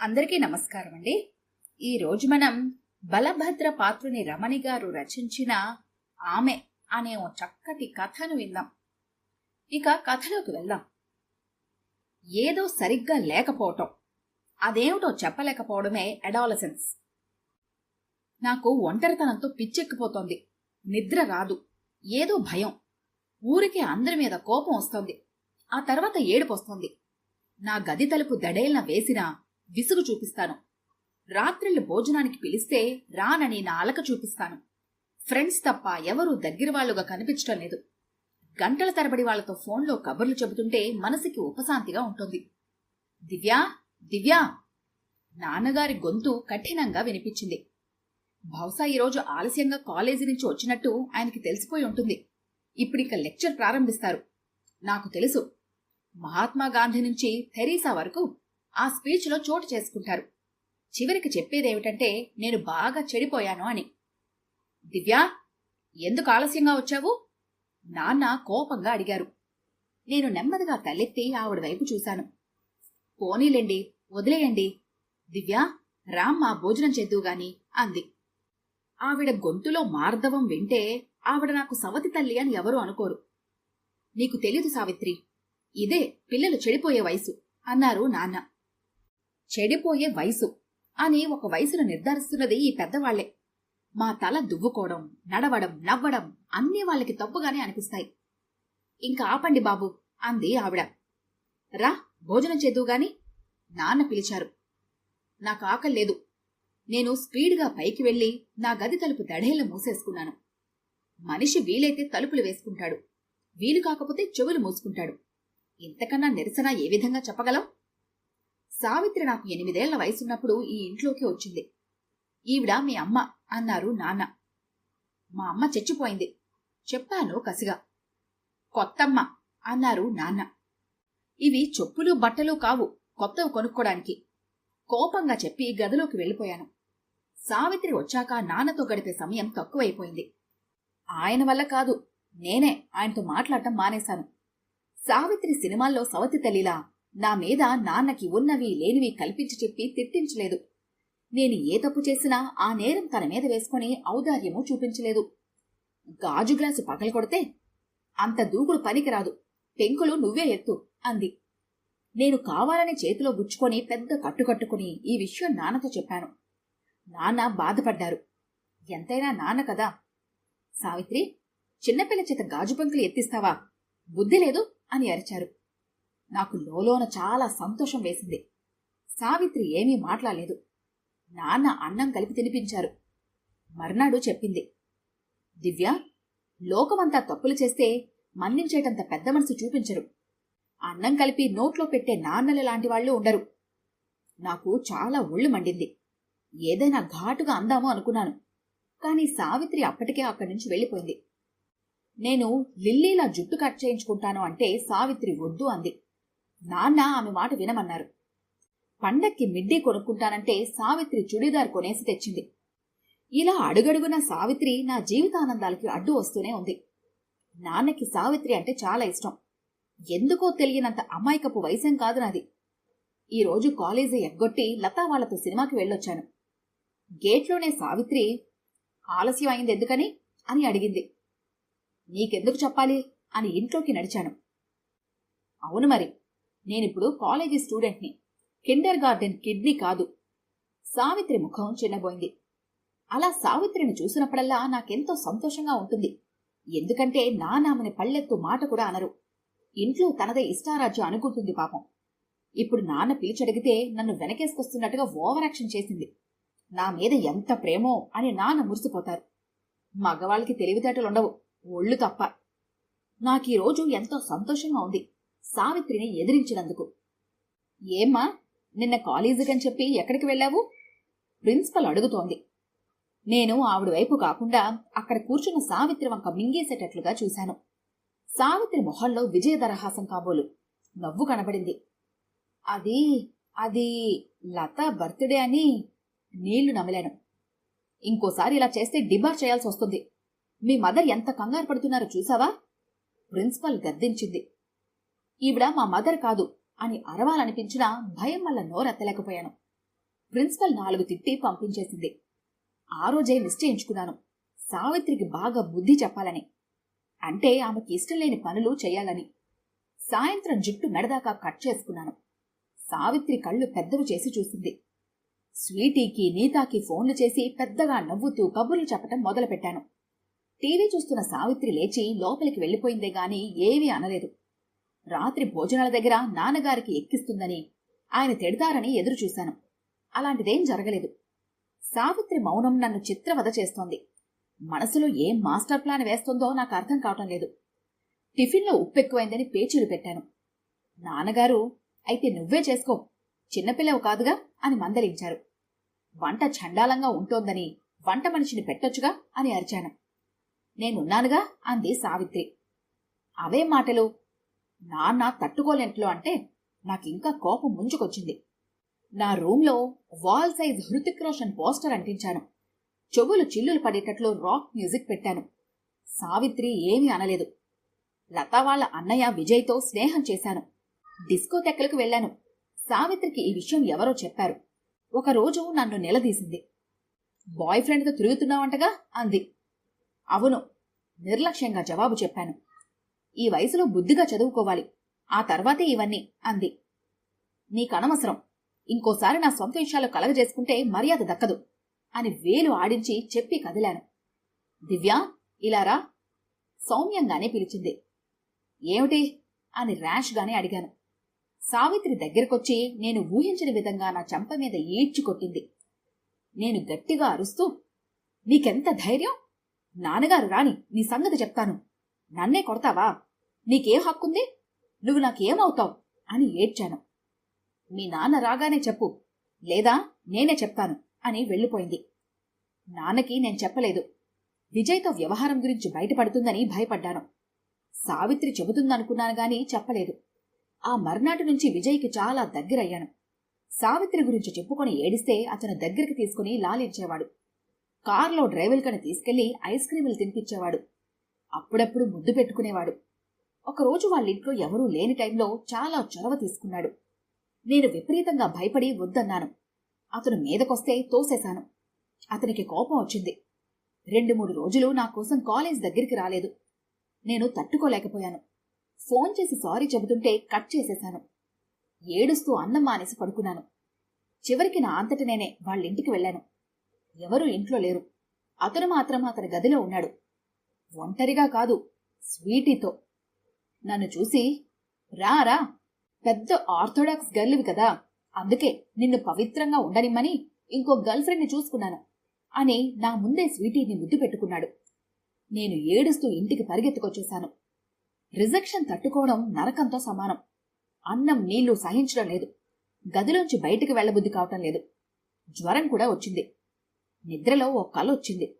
అందరికీ నమస్కారం అండి. ఈరోజు మనం బలభద్ర పాత్రుని రమణి గారు రచించిన ఆమె అనే ఓ చక్కటి కథను విందాం. ఇక కథలోకి వెళ్దాం. ఏదో సరిగ్గా లేకపోవటం. అదేమిటో చెప్పలేకపోవడమే అడాలసెన్స్. నాకు ఒంటరితనంతో పిచ్చెక్కిపోతోంది. నిద్ర రాదు. ఏదో భయం. ఊరికే అందరి మీద కోపం వస్తోంది. ఆ తర్వాత ఏడుపు వస్తోంది నా గది తలుపు దడేల్న వేసినా విసుగు చూపిస్తాను. రాత్రిళ్ళు భోజనానికి పిలిస్తే రానని నా అలక చూపిస్తాను. ఫ్రెండ్స్ తప్ప ఎవరూ దగ్గర వాళ్ళుగా కనిపించటం లేదు. గంటల తరబడి వాళ్ళతో ఫోన్లో కబుర్లు చెబుతుంటే మనసుకి ఉపశాంతిగా ఉంటుంది. దివ్యా దివ్యా! నాన్నగారి గొంతు కఠినంగా వినిపించింది. బహుశా ఈరోజు ఆలస్యంగా కాలేజీ నుంచి వచ్చినట్టు ఆయనకి తెలిసిపోయి ఉంటుంది. ఇప్పుడిక లెక్చర్ ప్రారంభిస్తారు. నాకు తెలుసు. మహాత్మా గాంధీ నుంచి థెరీసా వరకు ఆ స్పీచ్లో చోటు చేసుకుంటారు. చివరికి చెప్పేదేమిటంటే నేను బాగా చెడిపోయాను అని. దివ్యా ఎందుకు ఆలస్యంగా వచ్చావు? నాన్న కోపంగా అడిగారు. నేను నెమ్మదిగా తలెత్తి ఆవిడ వైపు చూశాను. పోనీలేండి వదిలేయండి. దివ్యా రామ్మా భోజనం చేద్దువు గాని అంది. ఆవిడ గొంతులో మార్దవం వింటే ఆవిడ నాకు సవతి తల్లి అని ఎవరూ అనుకోరు. నీకు తెలీదు సావిత్రి ఇదే పిల్లలు చెడిపోయే వయసు అన్నారు నాన్న. చెడిపోయే వయసు అని ఒక వయసును నిర్ధారిస్తున్నది ఈ పెద్దవాళ్ళే మా తల దువ్వుకోవడం నడవడం నవ్వడం అన్నీ వాళ్ళకి తప్పుగానే అనిపిస్తాయి. ఇంకా ఆపండి బాబు అంది ఆవిడ. రా భోజనం చేద్దువుగాని నాన్న పిలిచారు. నాకు ఆకలి లేదు. నేను స్పీడ్గా పైకి వెళ్ళి నా గది తలుపు దడేలు మూసేసుకున్నాను. మనిషి వీలైతే తలుపులు వేసుకుంటాడు. వీలు కాకపోతే చెవులు మూసుకుంటాడు. ఇంతకన్నా నిరసన ఏ విధంగా చెప్పగలం? సావిత్రి నాకు ఎనిమిదేళ్ళ వయసున్నప్పుడు ఈ ఇంట్లోకి వచ్చింది. ఈవిడ మీ అమ్మ అన్నారు నాన్న. మా అమ్మ చచ్చిపోయింది. చెప్పాను కసిగా. కొత్తమ్మ అన్నారు నాన్న. ఇవి చెప్పులు బట్టలు కావు కొత్తవి కొనుక్కోడానికి. కోపంగా చెప్పి గదిలోకి వెళ్ళిపోయాను. సావిత్రి వచ్చాక నాన్నతో గడిపే సమయం తక్కువైపోయింది. ఆయన వల్ల కాదు నేనే ఆయనతో మాట్లాడటం మానేశాను. సావిత్రి సినిమాల్లో సవతి తల్లిలా నా మీద నాన్నకి ఉన్నవి లేనివి కల్పించి చెప్పి తిట్టించలేదు. నేను ఏ తప్పు చేసినా ఆ నేరం తన మీద వేసుకుని ఔదార్యము చూపించలేదు. గాజు గ్లాసు పగలు కొడితే అంత దూకుడు పనికిరాదు. పెంకులు నువ్వే ఎత్తు అంది. నేను కావాలని చేతిలో గుచ్చుకొని పెద్ద కట్టుకట్టుకుని ఈ విషయం నాన్నతో చెప్పాను. నాన్న బాధపడ్డారు. ఎంతైనా నాన్న కదా. సావిత్రి చిన్నపిల్ల చేత గాజు పంకులు ఎత్తిస్తావా? బుద్ధి లేదు అని అరిచారు. నాకు లోలోన చాలా సంతోషం వేసింది. సావిత్రి ఏమీ మాట్లాడలేదు. నాన్న అన్నం కలిపి తినిపించారు. మర్నాడు చెప్పింది. దివ్య లోకమంతా తప్పులు చేస్తే మన్నించేటంత పెద్ద మనసు చూపించరు. అన్నం కలిపి నోట్లో పెట్టే నాన్నల లాంటి వాళ్ళు ఉండరు. నాకు చాలా ఒళ్ళు మండింది. ఏదైనా ఘాటుగా అందామో అనుకున్నాను. కాని సావిత్రి అప్పటికే అక్కడి నుంచి వెళ్ళిపోయింది. నేను లిల్లీలా జుట్టు కట్ చేయించుకుంటాను అంటే సావిత్రి వద్దు అంది. నాన్న ఆమె మాట వినమన్నారు. పండక్కి మిడ్డీ కొనుక్కుంటానంటే సావిత్రి చుడీదార్ కొనేసి తెచ్చింది. ఇలా అడుగడుగున సావిత్రి నా జీవితానందాలకి అడ్డు వస్తూనే ఉంది. నాన్నకి సావిత్రి అంటే చాలా ఇష్టం. ఎందుకో తెలియనంత అమాయకపు వయసం కాదు నాది. ఈరోజు కాలేజీ ఎగ్గొట్టి లతా వాళ్ళతో సినిమాకి వెళ్ళొచ్చాను. గేట్లోనే సావిత్రి ఆలస్యం అయింది ఎందుకని? అని అడిగింది. నీకెందుకు చెప్పాలి? అని ఇంట్లోకి నడిచాను. అవును మరి నేనిప్పుడు కాలేజీ స్టూడెంట్ని. కిండర్ గార్డెన్ కిడ్నీ కాదు. సావిత్రి ముఖం చిన్నబోయింది. అలా సావిత్రిని చూసినప్పుడల్లా నాకెంతో సంతోషంగా ఉంటుంది. ఎందుకంటే నానామని పళ్ళెత్తు మాట కూడా అనరు. ఇంట్లో తనదే ఇష్టారాజ్యం అనుకుంటుంది పాపం. ఇప్పుడు నాన్న పిలిచడిగితే నన్ను వెనకేసుకొస్తున్నట్టుగా ఓవరాక్షన్ చేసింది. నా మీద ఎంత ప్రేమో అని నాన్న మురిసిపోతారు. మగవాళ్ళకి తెలివితేటలుండవు. ఒళ్ళు తప్ప. నాకీరోజు ఎంతో సంతోషంగా ఉంది. సావిత్రిని ఎదిరించినందుకు. ఏమ్మా నిన్న కాలేజీకని చెప్పి ఎక్కడికి వెళ్ళావు? ప్రిన్సిపల్ అడుగుతోంది. నేను ఆవిడ వైపు కాకుండా అక్కడ కూర్చున్న సావిత్రి వంక మింగేసేటట్లుగా చూశాను. సావిత్రి మొహంలో విజయదరహాసం కాబోలు. నవ్వు కనబడింది. అది అది లత బర్త్డే అని నీళ్ళు నమిలాను. ఇంకోసారి ఇలా చేస్తే డిబార్ చేయాల్సి వస్తుంది. మీ మదర్ ఎంత కంగారు పడుతున్నారో చూసావా? ప్రిన్సిపల్ గద్దించింది. ఈవిడ మా మదర్ కాదు అని అరవాలనిపించినా భయం వల్ల నోరెత్తలేకపోయాను ప్రిన్సిపల్ నాలుగు తిట్టి పంపించేసింది. ఆ రోజే నిశ్చయించుకున్నాను. సావిత్రికి బాగా బుద్ధి చెప్పాలని. అంటే ఆమెకి ఇష్టం లేని పనులు చేయాలని. సాయంత్రం జుట్టు మెడదాకా కట్ చేసుకున్నాను. సావిత్రి కళ్ళు పెద్దవి చేసి చూసింది. స్వీటీకి నీతాకి ఫోన్లు చేసి పెద్దగా నవ్వుతూ కబుర్లు చెప్పటం మొదలుపెట్టాను. టీవీ చూస్తున్న సావిత్రి లేచి లోపలికి వెళ్ళిపోయిందే గాని ఏమీ అనలేదు. రాత్రి భోజనాల దగ్గర నాన్నగారికి ఎక్కిస్తుందని ఆయన తిడతారని ఎదురుచూశాను. అలాంటిదేం జరగలేదు. సావిత్రి మౌనం నన్ను చిత్రవద చేస్తోంది. మనసులో ఏం మాస్టర్ ప్లాన్ వేస్తుందో నాకు అర్థం కావటం లేదు. టిఫిన్లో ఉప్పెక్కువైందని పేచీలు పెట్టాను. నాన్నగారు అయితే నువ్వే చేసుకో. చిన్నపిల్లవు కాదుగా? అని మందలించారు. వంట చండాలంగా ఉంటోందని వంట మనిషిని పెట్టొచ్చుగా? అని అరిచాను. నేనున్నానుగా? అంది సావిత్రి. అవే మాటలు. నాన్న తట్టుకోలేంట్లో అంటే నాకింకా కోపం ముంచుకొచ్చింది. నా రూంలో wall size Hrithik Roshan poster అంటించాను. చెవులు చిల్లులు పడేటట్లు రాక్ మ్యూజిక్ పెట్టాను. సావిత్రి ఏమీ అనలేదు. లతా వాళ్ళ అన్నయ్య విజయ్తో స్నేహం చేశాను. డిస్కోటెక్కలకు వెళ్ళాను. సావిత్రికి ఈ విషయం ఎవరో చెప్పారు. ఒకరోజు నన్ను నిలదీసింది. బాయ్ ఫ్రెండ్తో తిరుగుతున్నావంటగా అంది. అవును నిర్లక్ష్యంగా జవాబు చెప్పాను. ఈ వయసులో బుద్ధిగా చదువుకోవాలి. ఆ తర్వాతే ఇవన్నీ అంది. నీకనవసరం. ఇంకోసారి నా సొంత విషయాలు కలగజేసుకుంటే మర్యాద దక్కదు అని వేలు ఆడించి చెప్పి కదిలాను. దివ్య ఇలారా సౌమ్యంగానే పిలిచింది. ఏమిటి? అని ర్యాష్గానే అడిగాను. సావిత్రి దగ్గరకొచ్చి నేను ఊహించిన విధంగా నా చెంప మీద ఈడ్చుకొట్టింది నేను గట్టిగా అరుస్తూ నీకెంత ధైర్యం? నాన్నగారు రాని నీ సంగతి చెప్తాను. నన్నే కొడతావా? నీకేం హక్కుంది? నువ్వు నాకేమవుతావు? అని ఏడ్చాను. మీ నాన్న రాగానే చెప్పు. లేదా నేనే చెప్తాను అని వెళ్ళిపోయింది. నాన్నకి నేను చెప్పలేదు. విజయ్తో వ్యవహారం గురించి బయటపడుతుందని భయపడ్డాను. సావిత్రి చెబుతుందనుకున్నాను గాని చెప్పలేదు. ఆ మర్నాటి నుంచి విజయ్కి చాలా దగ్గరయ్యాను. సావిత్రి గురించి చెప్పుకొని ఏడిస్తే అతను దగ్గరికి తీసుకుని లాలించేవాడు. కారులో డ్రైవర్కని తీసుకెళ్ళి ఐస్ క్రీములు తినిపించేవాడు. అప్పుడప్పుడు ముద్దు పెట్టుకునేవాడు. ఒకరోజు వాళ్ళింట్లో ఎవరూ లేని టైంలో చాలా చొరవ తీసుకున్నాడు. నేను విపరీతంగా భయపడి వద్దన్నాను. అతను మీదకొస్తే తోసేశాను. అతనికి కోపం వచ్చింది. రెండు మూడు రోజులు నా కోసం కాలేజ్ దగ్గరికి రాలేదు. నేను తట్టుకోలేకపోయాను. ఫోన్ చేసి సారీ చెబుతుంటే కట్ చేసేశాను. ఏడుస్తూ అన్నం మానేసి పడుకున్నాను. చివరికి నా అంతట నేనే వాళ్ళింటికి వెళ్ళాను. ఎవరూ ఇంట్లో లేరు. అతను మాత్రం అతని గదిలో ఉన్నాడు. ఒంటరిగా కాదు స్వీటీతో. నన్ను చూసి రా రా పెద్ద ఆర్థోడాక్స్ గర్ల్వి కదా అందుకే నిన్ను పవిత్రంగా ఉండనిమ్మని ఇంకో గర్ల్ ఫ్రెండ్ని చూసుకున్నాను అని నా ముందే స్వీటీని ముద్దు పెట్టుకున్నాడు. నేను ఏడుస్తూ ఇంటికి పరిగెత్తుకొచ్చేశాను. రిజెక్షన్ తట్టుకోవడం నరకంతో సమానం. అన్నం నీళ్ళు సహించడం లేదు. గదిలోంచి బయటికి వెళ్ళబుద్ధి కావటం లేదు. జ్వరం కూడా వచ్చింది. నిద్రలో ఓ కళ వచ్చింది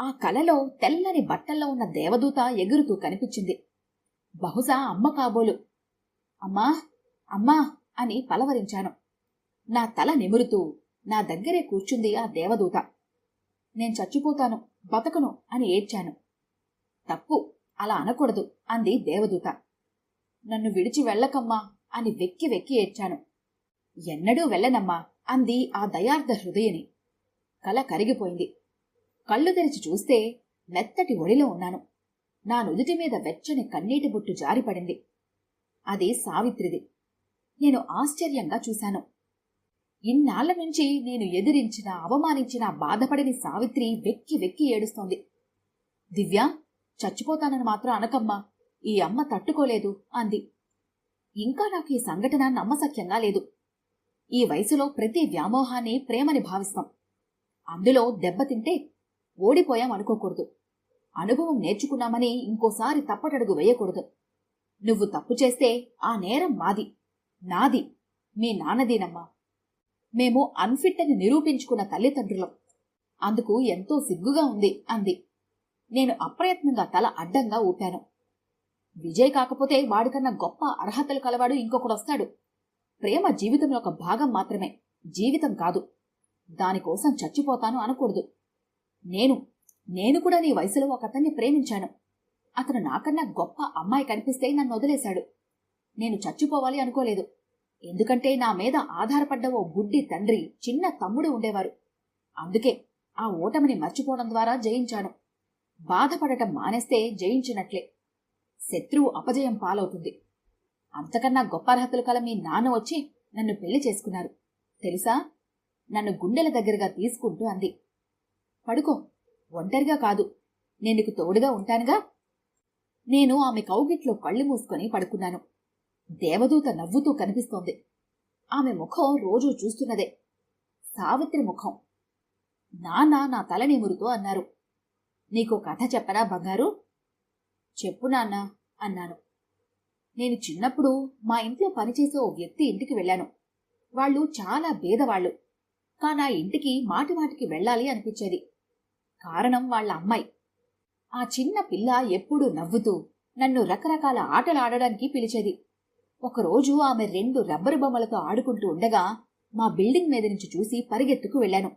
ఆ కలలో తెల్లని బట్టల్లో ఉన్న దేవదూత ఎగురుతూ కనిపించింది. బహుశా అమ్మ కాబోలు. అమ్మా అమ్మా అని పలవరించాను. నా తల నిమురుతూ నా దగ్గరే కూర్చుంది ఆ దేవదూత. నేను చచ్చిపోతాను బతకను అని ఏడ్చాను. తప్పు అలా అనకూడదు అంది దేవదూత. నన్ను విడిచి వెళ్ళకమ్మా అని వెక్కి వెక్కి ఏడ్చాను. ఎన్నడూ వెళ్ళనమ్మా అంది ఆ దయార్థ హృదయని. కల కరిగిపోయింది. కళ్ళు తెరిచి చూస్తే మెత్తటి ఒడిలో ఉన్నాను. నా నుదుటి మీద వెచ్చని కన్నీటి బుట్టు జారిపడింది. అది సావిత్రిది. నేను ఆశ్చర్యంగా చూశాను. ఇన్నాళ్ళ నుంచి నేను ఎదిరించిన అవమానించిన బాధపడిన సావిత్రి వెక్కి వెక్కి ఏడుస్తోంది. దివ్య చచ్చిపోతానని మాత్రం అనకమ్మా. ఈ అమ్మ తట్టుకోలేదు అంది. ఇంకా నాకు ఈ సంఘటన నమ్మసక్యంగా లేదు. ఈ వయసులో ప్రతి వ్యామోహాన్ని ప్రేమని భావిస్తాం. అందులో దెబ్బతింటే ఓడిపోయాం అనుకోకూడదు. అనుభవం నేర్చుకున్నామని ఇంకోసారి తప్పటడుగు వేయకూడదు. నువ్వు తప్పు చేస్తే ఆ నేరం మాది నాది మీ నాన్నదీనమ్మా. మేము అన్ఫిట్ అని నిరూపించుకున్న తల్లిదండ్రులం. అందుకు ఎంతో సిగ్గుగా ఉంది అంది. నేను అప్రయత్నంగా తల అడ్డంగా ఊపాను. విజయ్ కాకపోతే వాడికన్నా గొప్ప అర్హతలు కలవాడు ఇంకొకడొస్తాడు. ప్రేమ జీవితంలో ఒక భాగం మాత్రమే జీవితం కాదు. దానికోసం చచ్చిపోతాను అనకూడదు. నేను నేను కూడా నీ వయసులో ఒక అతన్ని ప్రేమించాను. అతను నాకన్నా గొప్ప అమ్మాయి కనిపిస్తే నన్ను వదిలేశాడు. నేను చచ్చిపోవాలి అనుకోలేదు. ఎందుకంటే నా మీద ఆధారపడ్డ ఓ గుడ్డి తండ్రి చిన్న తమ్ముడు ఉండేవారు. అందుకే ఆ ఓటమిని మర్చిపోవడం ద్వారా జయించాను. బాధపడటం మానేస్తే జయించినట్లే. శత్రువు అపజయం పాలవుతుంది. అంతకన్నా గొప్ప అర్హతలు కల మీ నాన్న వచ్చి నన్ను పెళ్ళి చేసుకున్నారు. తెలుసా? నన్ను గుండెల దగ్గరగా తీసుకుంటూ అంది. పడుకో. ఒంటరిగా కాదు. నేను నీకు తోడుగా ఉంటానుగా? నేను ఆమె కౌగిట్లో కళ్ళు మూసుకొని పడుకున్నాను. దేవదూత నవ్వుతూ కనిపిస్తోంది. ఆమె ముఖం రోజూ చూస్తున్నదే. సావిత్రి ముఖం. నాన్న నా తల నిమురుతూ అన్నారు. నీకు కథ చెప్పరా బంగారు? చెప్పు నాన్న అన్నాను. నేను చిన్నప్పుడు మా ఇంట్లో పనిచేసే ఓ వ్యక్తి ఇంటికి వెళ్ళాను. వాళ్ళు చాలా బేదవాళ్ళు కానా ఇంటికి మాటిమాటికి వెళ్ళాలి అనిపించేది. కారణం వాళ్ళ అమ్మాయి. ఆ చిన్న పిల్ల ఎప్పుడూ నవ్వుతూ నన్ను రకరకాల ఆటలు ఆడడానికి పిలిచేది. ఒకరోజు ఆమె రెండు రబ్బరు బొమ్మలతో ఆడుకుంటూ ఉండగా మా బిల్డింగ్ మీద నుంచి చూసి పరిగెత్తుకు వెళ్ళాను.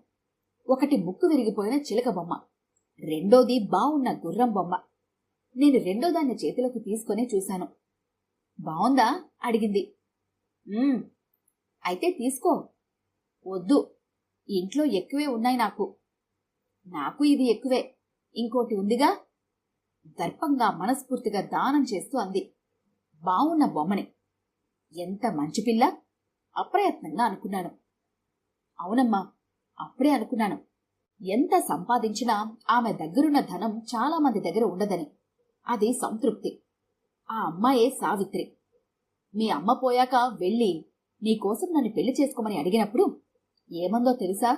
ఒకటి ముక్కు విరిగిపోయిన చిలక బొమ్మ రెండోది బావున్న గుర్రం బొమ్మ. నేను రెండో దాన్ని చేతిలోకి తీసుకొని చూశాను. బావుందా? అడిగింది. అయితే తీసుకో. వద్దు. ఇంట్లో ఎక్కువే ఉన్నాయి నాకు. నాకు ఇది ఎక్కువే. ఇంకోటి ఉందిగా? దర్పంగా మనస్ఫూర్తిగా దానం చేస్తూ అంది. బావున్న బొమ్మని. ఎంత మంచి పిల్ల? అప్రయత్నంగా అనుకున్నాను. అవునమ్మా అప్పుడే అనుకున్నాను. ఎంత సంపాదించినా ఆమె దగ్గరున్న ధనం చాలా మంది దగ్గర ఉండదని. అది సంతృప్తి. ఆ అమ్మాయే సావిత్రి. మీ అమ్మ పోయాక వెళ్ళి నీకోసం నన్ను పెళ్ళి చేసుకోమని అడిగినప్పుడు ఏమందో తెలుసా?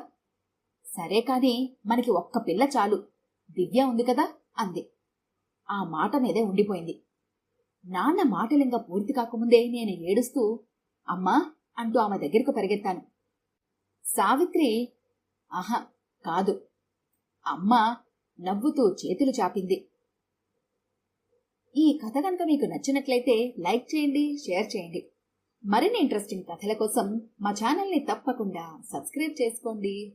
సరే కాని మనకి ఒక్క పిల్ల చాలు. దివ్య ఉంది కదా? అంది. ఆ మాట మీదే ఉండిపోయింది. నాన్న మాటలింగా పూర్తి కాకముందే నేను ఏడుస్తూ అమ్మా అంటూ ఆమె దగ్గరకు పరిగెత్తాను. సావిత్రి ఆహా కాదు. అమ్మ నవ్వుతూ చేతులు చాపింది. ఈ కథ కనుక మీకు నచ్చినట్లయితే లైక్ చేయండి షేర్ చేయండి. మరిన్ని ఇంట్రెస్టింగ్ కథల కోసం మా ఛానల్ని తప్పకుండా సబ్స్క్రైబ్ చేసుకోండి.